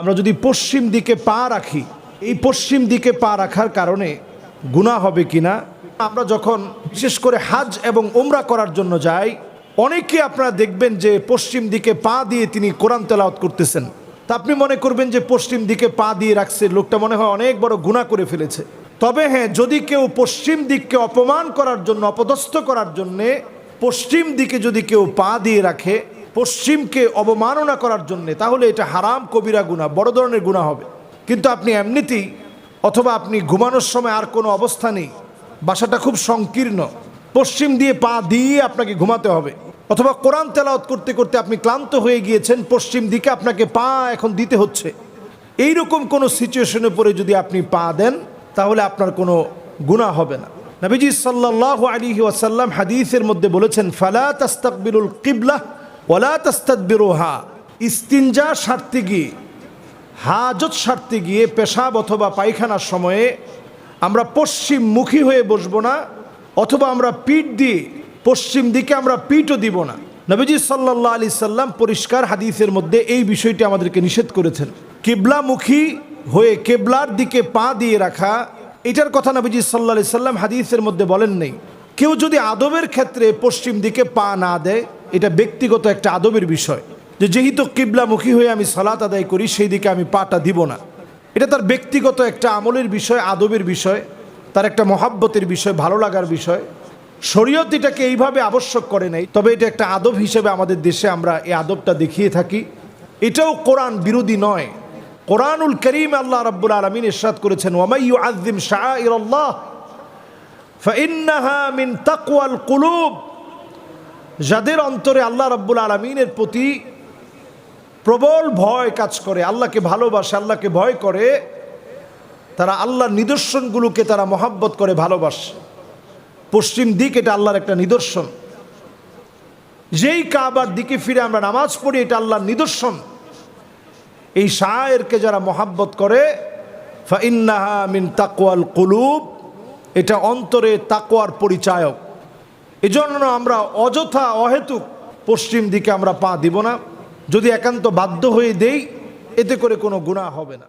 আমরা যদি পশ্চিম দিকে পা রাখি, এই পশ্চিম দিকে পা রাখার কারণে গুণা হবে কিনা আমরা যখন বিশেষ করে হাজ এবং ওমরা করার জন্য যাই, অনেকে আপনারা দেখবেন যে পশ্চিম দিকে পা দিয়ে তিনি কোরআন তেলাওয়াত করতেছেন। তা আপনি মনে করবেন যে পশ্চিম দিকে পা দিয়ে রাখছে, লোকটা মনে হয় অনেক বড় গুণা করে ফেলেছে। তবে হ্যাঁ যদি কেউ পশ্চিম দিককে অপমান করার জন্য, অপদস্থ করার জন্যে পশ্চিম দিকে যদি কেউ পা দিয়ে রাখে পশ্চিমকে অবমাননা করার জন্যে, তাহলে এটা হারাম কবিরা গুণা বড় ধরনের গুণা হবে। কিন্তু আপনি এমনিতেই, অথবা আপনি ঘুমানোর সময় আর কোনো অবস্থা নেই, বাসাটা খুব সংকীর্ণ, পশ্চিম দিয়ে পা দিয়ে আপনাকে ঘুমাতে হবে, অথবা কোরআন তেলাওত করতে করতে আপনি ক্লান্ত হয়ে গিয়েছেন, পশ্চিম দিকে আপনাকে পা এখন দিতে হচ্ছে। এই রকম কোনো সিচুয়েশনে পড়ে যদি আপনি পা দেন, তাহলে আপনার কোনো গুণা হবে না। নবীজি সাল্লাহ আলী ওয়াসাল্লাম হাদিসের মধ্যে বলেছেন, ফালা তাস্তাকবিরুল কিবলা ওলা তাস্তাকবিরোহা ইস্তিনজা সারতে গিয়ে, হাজত সারতে গিয়ে পেশাব অথবা পায়খানার সময়ে আমরা পশ্চিমমুখী হয়ে বসবো না, অথবা আমরা পিঠ দিয়ে পশ্চিম দিকে আমরা পিঠও দিব না। নবীজি সাল্লাহ আলি সাল্লাম পরিষ্কার হাদিসের মধ্যে এই বিষয়টি আমাদেরকে নিষেধ করেছেন। কিবলামুখী হয়ে কেবলার দিকে পা দিয়ে রাখা, এটার কথা নবীজি সাল্লা আলি সাল্লাম হাদিসের মধ্যে বলেন নেই। কেউ যদি আদবের ক্ষেত্রে পশ্চিম দিকে পা না দেয় এটা ব্যক্তিগত একটা আদবের বিষয় যে যেহেতু কিবলামুখী হয়ে আমি সালাত আদায় করি, সেই দিকে আমি পাটা দিব না। এটা তার ব্যক্তিগত একটা আমলের বিষয়, আদবের বিষয়, তার একটা মহাব্বতের বিষয়, ভালো লাগার বিষয়। শরীয়ত এটাকে এইভাবে আবশ্যক করে নাই, তবে এটা একটা আদব হিসেবে আমাদের দেশে আমরা এই আদবটা দেখিয়ে থাকি। এটাও কোরআন বিরোধী নয়। কোরআনুল করিম আল্লাহ রাব্বুল আলমিন ইরশাদ করেছেন ওয়ামাইয়ু আযিম শাআইর আল্লাহ ফাইন্নাহা মিন তাকওয়াল কুলুব। যাদের অন্তরে আল্লাহ রব্বুল আলমিনের প্রতি প্রবল ভয় কাজ করে, আল্লাহকে ভালোবাসে, আল্লাহকে ভয় করে, তারা আল্লাহর নিদর্শনগুলোকে তারা মহাব্বত করে, ভালোবাসে। পশ্চিম দিক এটা আল্লাহর একটা নিদর্শন। যেই কাবার দিকে ফিরে আমরা নামাজ পড়ি, এটা আল্লাহর নিদর্শন। এই শায়েরকে যারা মহাব্বত করে, ফাইন্নাহা মিন তাকওয়াল কুলুব, এটা অন্তরে তাকোয়ার পরিচায়ক। এজন্য আমরা অযথা অহেতুক পশ্চিম দিকে আমরা পা দিব না। যদি একান্ত বাধ্য হয়ে দেই, এতে করে কোনো গুণা হবে না।